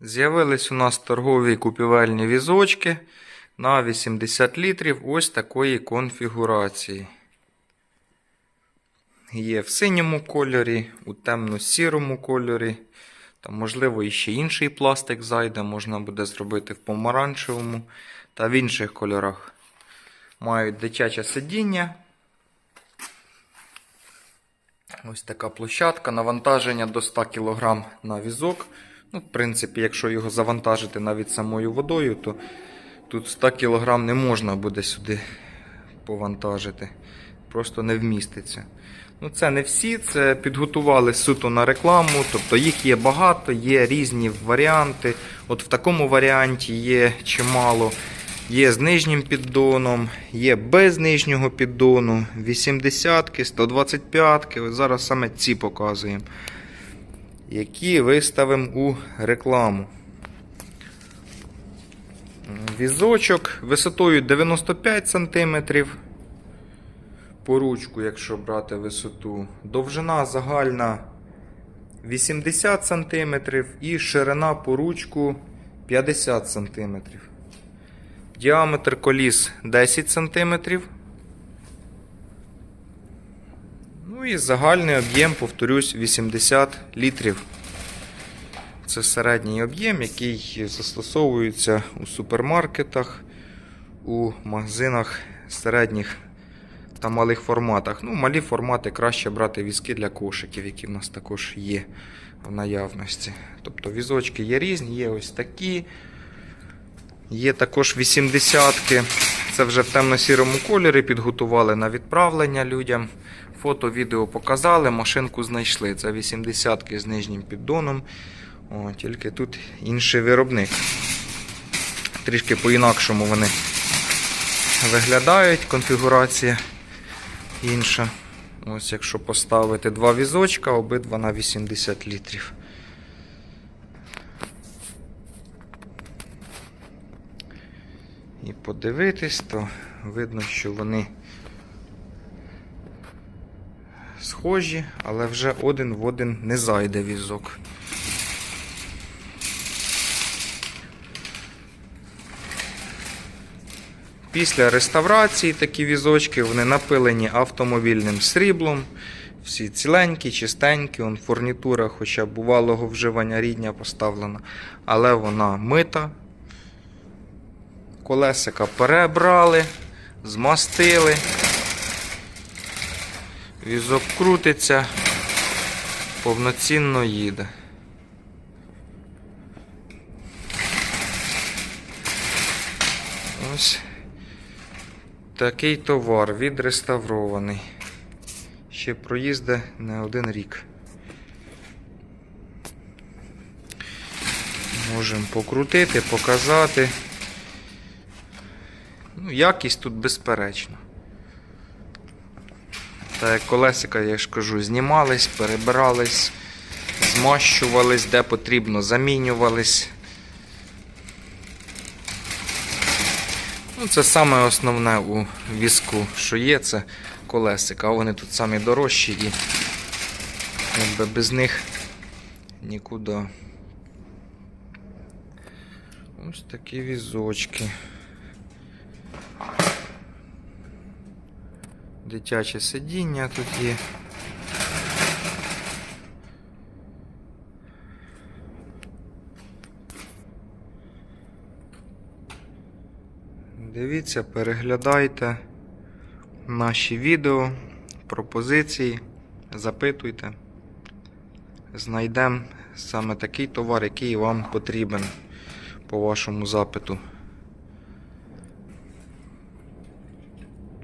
З'явились у нас торгові купівельні візочки на 80 літрів ось такої конфігурації. Є в синьому кольорі, у темно-сірому кольорі. Там, можливо, і ще інший пластик зайде, можна буде зробити в помаранчевому та в інших кольорах. Мають дитяче сидіння. Ось така площадка. Навантаження до 100 кг на візок. Ну, в принципі, якщо його завантажити навіть самою водою, то тут 100 кг не можна буде сюди повантажити. Просто не вміститься. Ну, це не всі, це підготували суто на рекламу, тобто їх є багато, є різні варіанти. От в такому варіанті є чимало. Є з нижнім піддоном, є без нижнього піддону, 80-ки, 125-ки. Зараз саме ці показуємо, які виставимо у рекламу. Візочок висотою 95 см. По ручку, якщо брати висоту. Довжина загальна 80 см і ширина по ручку 50 см. Діаметр коліс 10 см. Ну і загальний об'єм, повторюсь, 80 літрів. Це середній об'єм, який застосовується у супермаркетах, у магазинах середніх та малих форматах. Ну, малі формати краще брати візки для кошиків, які в нас також є в наявності. Тобто візочки є різні, є ось такі. Є також 80-ки. Це вже в темно-сірому кольорі підготували на відправлення людям. Фото, відео показали, машинку знайшли. Це 80-ки з нижнім піддоном. О, тільки тут інший виробник. Трішки по-інакшому вони виглядають, конфігурація інша. Ось якщо поставити два візочка, обидва на 80 літрів. І подивитись, то видно, що вони схожі, але вже один в один не зайде візок. Після реставрації такі візочки вони напилені автомобільним сріблом. Всі ціленькі, чистенькі, он фурнітура, хоча бувалого вживання рідня поставлена, але вона мита. Колесика перебрали, змастили. Візок крутиться, повноцінно їде. Ось такий товар відреставрований. Ще проїзде не один рік. Можемо покрутити, показати. Ну, якість тут безперечна. Як колесика, я ж кажу, знімались, перебирались, змащувались, де потрібно, замінювались. Ну, це саме основне у візку, що є, це колесика. А вони тут самі дорожчі і якби без них нікуди. Ось такі візочки. Дитяче сидіння тут є. Дивіться, переглядайте наші відео, пропозиції, запитуйте. Знайдемо саме такий товар, який вам потрібен по вашому запиту.